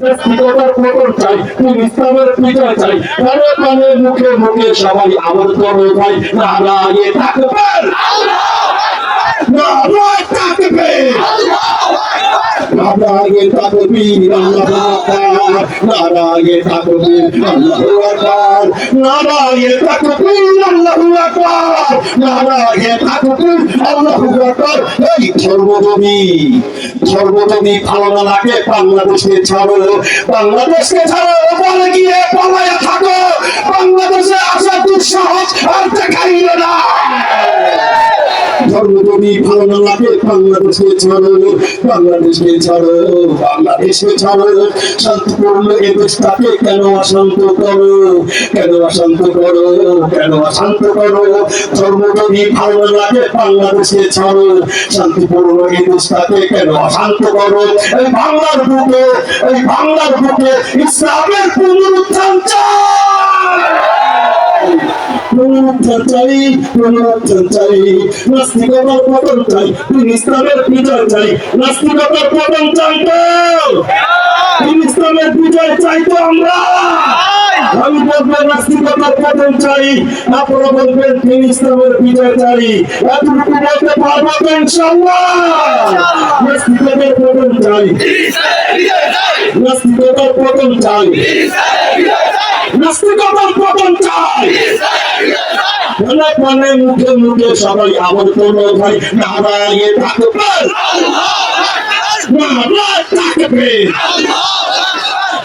ব্যক্তিগতার পতন চাই ইসলামের বিজয় চাই কানে কানে মুখে মুখে সবাই আমার তরু ভাই নারায়ে থাকবেন নারায়ে থাকবেন নারায়ে থাকবীর আল্লাহু আকবার নারায়ে থাকবীর আল্লাহু আকবার নারায়ে থাকবীর আল্লাহু আকবার আল্লাহু আকবার এই লাগে ছাড়ো বাংলাদেশকে ছাড়ো ওপারে গিয়ে পালায়া থাকো বাংলাদেশে আসা দুঃসাহস আর দেখাইল না। ধর্মজমি ভালো লাগে বাংলাদেশকে ছাড়ো বাংলাদেশকে ছাড়ো বাংলাদেশকে ছাড়ো। শান্তিপূর্ণ এ দেশটাকে কেন অশান্ত করো? কেন অশান্ত করো? কেন অশান্ত করো? ধর্মজমি ভালো লাগে বাংলাদেশকে ছাড়ো। শান্তিপূর্ণ এ দেশটাকে কেন অশান্ত করো? এই বাংলার বুকে, এই বাংলার বুকে ইসলামের পুনরুত্থান চাই। পুনরুত্থান চাই পুনরুত্থান চাই নাস্তিকতার পতন চাই দিন ইসলামের বিজয় চাই নাস্তিকতার পতন চাই তো। দিন ইসলামের বিজয় চাই তো আমরা। আমি বলব নাস্তিকতার পতন চাই, আপনারা বলবেন দিন ইসলামের বিজয় চাই। এতটুকু বলতে পারব তো ইনশাল্লাহ নাস্তিকতার পতন চাই। নাস্তিকতার পতন চাই। নাস্তিকতার পতন চাই। মনে মনে মুখে মুখে সবাই আমার কোনো ভাই নারায়ে থাকবে নারায় থাকবে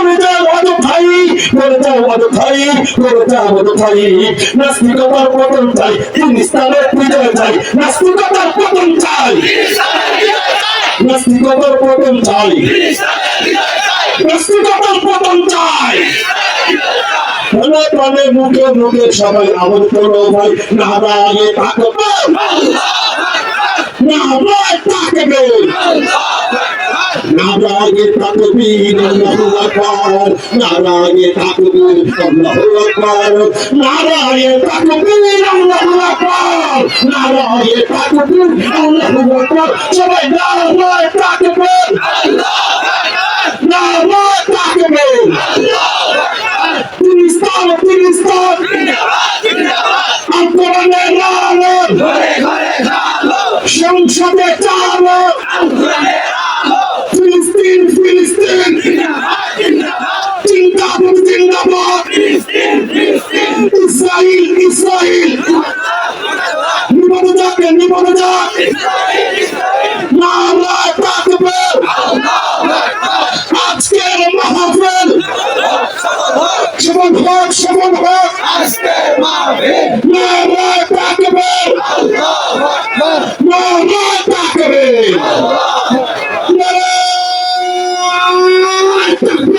করে যাও অযথাই করে যাও অযথাই করে যাও অযথাই নাস্তিকতার পতন চাই তিন ইসলামের বিজয় চাই, নাস্তিকতার পতন চাই। নাস্তিকতার পতন চাই। নাস্তিকতার পতন চাই। মুখে মুখে সবাই আমার কোনো ভাই নারায়ে থাকবেন নারায়ে থাকবেন নারায়ে থাকবীর আল্লাহু আকবার, নারায়ে থাকবীর আল্লাহু আকবার, নারায়ে থাকবীর আল্লাহু আকবার, নারায়ে থাকবীর আল্লাহু আকবার। সবাই নারায়ে থাকবীর নারায়ে থাকবীর ফিলিস্তিন ফিলিস্তিন আন্দোলনের আলো, সংসদে চালো ফিলিস্তিন হোক সফল হোক। আজকে মাহফিল। নারা তাকবীর আল্লাহু আকবার। নারা তাকবীর আল্লাহু আকবার।